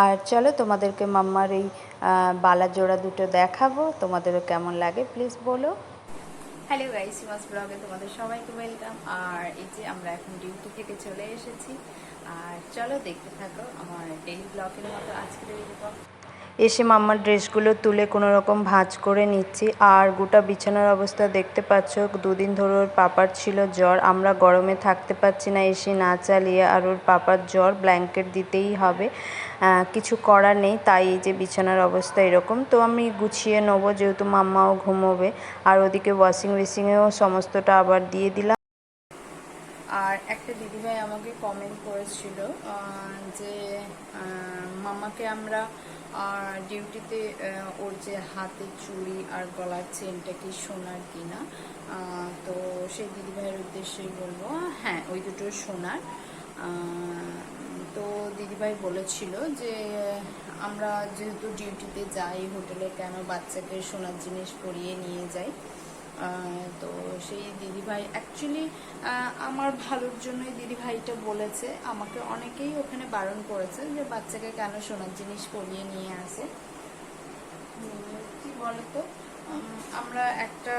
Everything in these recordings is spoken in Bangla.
আর চলো তোমাদেরকে মাম্মার এই বালা জোড়া দুটো দেখাবো। তোমাদেরও কেমন লাগে প্লিজ বলো। হ্যালো গাইস মাস ব্লগে তোমাদের সবাইকে ওয়েলকাম আর এই যে আমরা এখন ডিউটি থেকে চলে এসেছি। আর চলো দেখতে থাকো আমার ডেইলি ব্লগের মতো আজকে ডেইলি ব্লগ এসে মাম্মার ড্রেসগুলো তুলে কোনো রকম ভাঁজ করে নিচ্ছি। আর গোটা বিছানার অবস্থা দেখতে পাচ্ছ, দুদিন ধরে ওর পাপার ছিল জ্বর, আমরা গরমে থাকতে পারছি না, এসে না চালিয়ে আর ওর পাপার জ্বর ব্ল্যাঙ্কেট দিতেই হবে। কিছু করার নেই, তাই এই যে বিছানার অবস্থা এরকম। তো আমি গুছিয়ে নেব, যেহেতু মাম্মাও ঘুমোবে। আর ওদিকে ওয়াশিং মেশিনেও সমস্তটা আবার দিয়ে দিলাম। আর একটা দিদিভাই আমাকে কমেন্ট করেছিল যে মামাকে আমরা ডিউটিতে ওর যে হাতে চুড়ি আর গলার চেনটা কি সোনার কিনা তো সেই দিদিভাইয়ের উদ্দেশ্যেই বলব হ্যাঁ ওই দুটো সোনার। তো দিদিভাই বলেছিল যে, আমরা যেহেতু ডিউটিতে যাই হোটেলে কেন বাচ্চাকে সোনার জিনিস পরিয়ে নিয়ে যাই? তো সেই দিদিভাই অ্যাকচুয়ালি আমার ভালোর জন্যই দিদিভাইটা বলেছে, আমাকে অনেকেই ওখানে বারণ করেছে যে বাচ্চাকে কেন সোনার জিনিস পরিয়ে নিয়ে আসে। কি বলতো? আমরা একটা,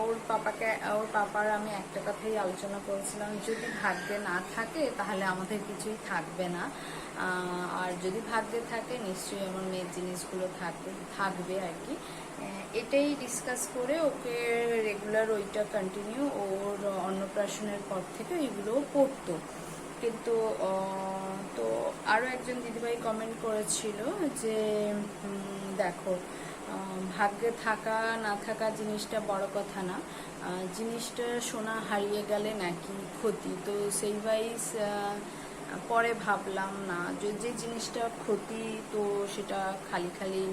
ওর পাপাকে, ওর পাপার আমি একটা কথাই আলোচনা করেছিলাম, যদি ভাগ্যে না থাকে, তাহলে আমাদের কিছুই থাকবে না। আর যদি ভাগ্যে থাকে, নিশ্চয়ই আমার মেয়ের জিনিসগুলো থাকবে থাকবে আর কি। এটাই ডিসকাস করে ওকে রেগুলার ওইটা কন্টিনিউ ওর অন্নপ্রাশনের পর থেকে এগুলোও পড়তো কিন্তু তো আরও একজন দিদিভাই কমেন্ট করেছিল যে দেখো ভাগ্যে থাকা, না থাকা জিনিসটা বড় কথা না। জিনিসটা সোনা হারিয়ে গেলে নাকি ক্ষতি। তো সেই ওয়াইজ পরে ভাবলাম, না, যে যে জিনিসটা ক্ষতি, তো সেটা খালি খালি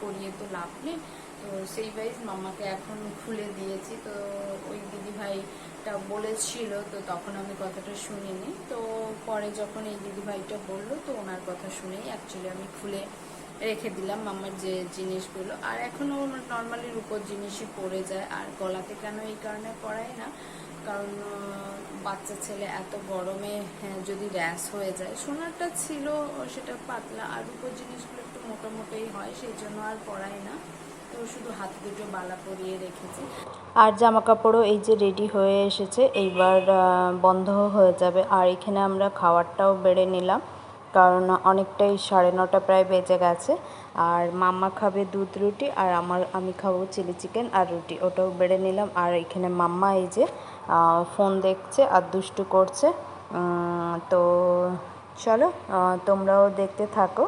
করিয়ে তো লাভ নেই। তো সেই ওয়াইজ মামাকে এখন খুলে দিয়েছি। তো ওই দিদি ভাইটা বলেছিল, তো তখন আমি কথাটা শুনিনি। তো পরে যখন এই দিদি ভাইটা বলল, তো ওনার কথা শুনেই অ্যাকচুয়ালি আমি খুলে রেখে দিলাম আমার যে জিনিসগুলো। আর এখনও নর্মালি রূপোর জিনিসই পরে যায়। আর গলাতে কেন এই কারণে পরাই না? কারণ বাচ্চা ছেলে এত গরমে হ্যাঁ, যদি র্যাশ হয়ে যায় সোনারটা ছিল সেটা পাতলা। আর রূপোর জিনিসগুলো একটু মোটামুটাই হয় সেই জন্য আর পরাই না। তো শুধু হাত দুটো বালা পরিয়ে রেখেছি। আর জামা কাপড়ও এই যে রেডি হয়ে এসেছে এইবার বন্ধ হয়ে যাবে। আর এখানে আমরা খাবারটাও বেড়ে নিলাম। কারণ অনেকটাই সাড়ে নটা প্রায় বেজে গেছে। আর মাম্মা খাবে দুধ রুটি আর আমার, আমি খাব চিলি চিকেন আর রুটি। ওটাও বেড়ে নিলাম। আর এখানে মাম্মা এই যে ফোন দেখছে আর দুষ্টু করছে। তো চলো তোমরাও দেখতে থাকো।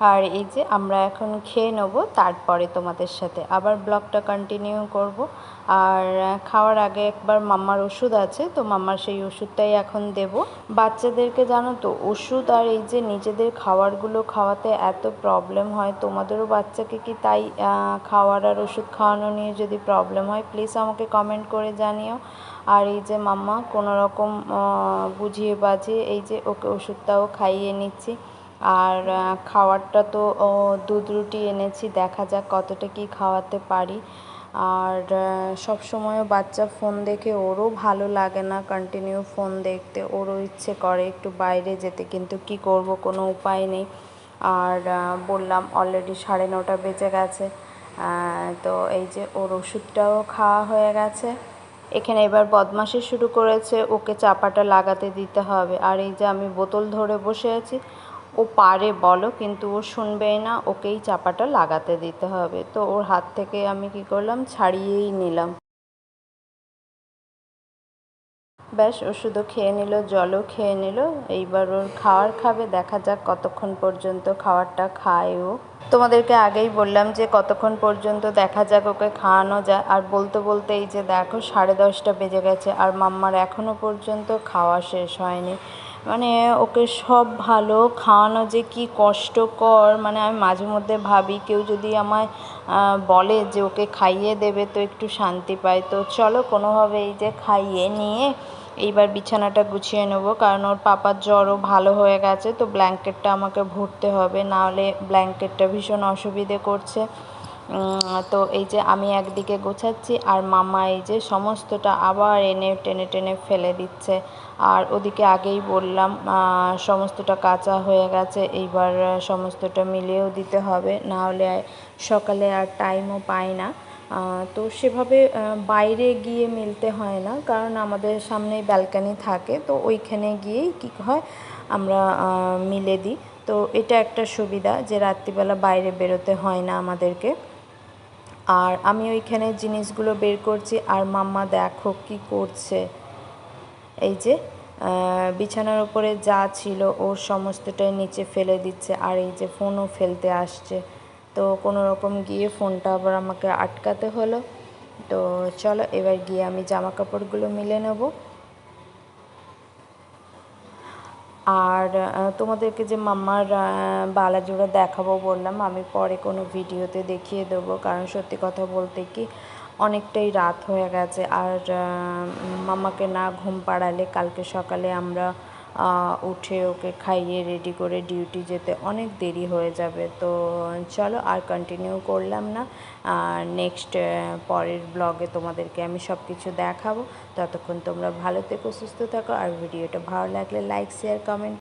আর এই যে আমরা এখন খেয়ে নেব, তারপরে তোমাদের সাথে আবার ব্লগটা কন্টিনিউ করব। আর খাওয়ার আগে একবার মাম্মার ওষুধ আছে, তো মাম্মার সেই ওষুধটাই এখন দেব। বাচ্চাদেরকে জানো তো, ওষুধ আর এই যে নিজেদের খাবারগুলো খাওয়াতে এত প্রবলেম হয়, তোমাদেরও বাচ্চাকে কি তাই খাওয়ার আর ওষুধ খাওয়ানো নিয়ে যদি প্রবলেম হয় প্লিজ আমাকে কমেন্ট করে জানিও। আর এই যে মাম্মা কোনো রকম বুঝিয়ে বাজিয়ে এই যে ওকে ওষুধটাও খাইয়ে নিচ্ছি। আর খাওয়ারটা তো দুধ রুটি এনেছি, দেখা যাক কতটা কি খাওয়াতে পারি। আর সব সময় বাচ্চা ফোন দেখে ওরও ভালো লাগে না কন্টিনিউ ফোন দেখতে। ওরও ইচ্ছে করে একটু বাইরে যেতে, কিন্তু কি করব, কোনো উপায় নেই। আর বললাম অলরেডি সাড়ে নটা বেজে গেছে তো এই যে ওর ওষুধটাও খাওয়া হয়ে গেছে। এখানে এবার বদমাশি শুরু করেছে, ওকে চাপাটা লাগাতে দিতে হবে। আর এই যে আমি বোতল ধরে বসে আছি ও পারে বলো, কিন্তু ও শুনবেই না, ওকেই চাপাটা লাগাতে দিতে হবে। তো ওর হাত থেকে আমি কি করলাম? ছাড়িয়েই নিলাম। ব্যাস, ওষুধও খেয়ে নিল, জলও খেয়ে নিল। এইবার ওর খাওয়ার খাবে, দেখা যাক কতক্ষণ পর্যন্ত খাবারটা খায় ও। তোমাদেরকে আগেই বললাম যে কতক্ষণ পর্যন্ত দেখা যাক ওকে খাওয়ানো যায়। আর বলতে বলতে এই যে দেখো, সাড়ে দশটা বেজে গেছে, আর মাম্মার এখনও পর্যন্ত খাওয়া শেষ হয়নি। মানে ওকে সব ভালো, খাওয়ানো যে কি কষ্টকর মানে আমি মাঝে মধ্যে ভাবি কেউ যদি আমায় বলে যে ওকে খাইয়ে দেবে তো একটু শান্তি পাই তো চলো কোনোভাবে এই যে খাইয়ে নিয়ে এইবার বিছানাটা গুছিয়ে নেব, কারণ ওর পাপার জ্বরও ভালো হয়ে গেছে, তো ব্ল্যাঙ্কেটটা আমাকে ভরতে হবে নাহলে ব্ল্যাঙ্কেটটা ভীষণ অসুবিধে করছে। তো এই যে আমি একদিকে গোছাচ্ছি আর মামা এই যে সমস্তটা আবার এনে টেনে টেনে ফেলে দিচ্ছে। আর ওদিকে আগেই বললাম সমস্তটা কাঁচা হয়ে গেছে, এইবার সমস্তটা মিলিয়েও দিতে হবে। না হলে সকালে আর টাইমও পাই না। তো সেভাবে বাইরে গিয়ে মিলতে হয় না, কারণ আমাদের সামনেই ব্যালকানি থাকে। তো ওইখানে গিয়েই কী হয়, আমরা মিলে দিই। তো এটা একটা সুবিধা যে রাত্রিবেলা বাইরে বেরোতে হয় না আমাদেরকে। আর আমি ওইখানে জিনিসগুলো বের করছি আর মাম্মা দেখো কি করছে। এই যে বিছানার উপরে যা ছিল ওর সমস্তটাই নিচে ফেলে দিচ্ছে আর এই যে ফোনও ফেলতে আসছে। তো কোনো রকম গিয়ে ফোনটা আবার আমাকে আটকাতে হলো। তো চলো এবার গিয়ে আমি জামা কাপড়গুলো মিলে নেব। আর তোমাদেরকে যে মাম্মার বালা জোড়া দেখাবো বললাম, আমি পরে কোনো ভিডিওতে দেখিয়ে দেবো। কারণ সত্যি কথা বলতে কি, অনেকটাই রাত হয়ে গেছে। আর মামাকে না ঘুম পাড়ালে কালকে সকালে আমরা উঠে ওকে খাইয়ে রেডি করে ডিউটি যেতে অনেক দেরি হয়ে যাবে। তো চলো আর কন্টিনিউ করলাম না। নেক্সট পরের ব্লগে তোমাদেরকে আমি সব কিছু দেখাবো। ততক্ষণ তোমরা ভালো থেকো, সুস্থ থাকো। আর ভিডিওটা ভালো লাগলে লাইক শেয়ার কমেন্ট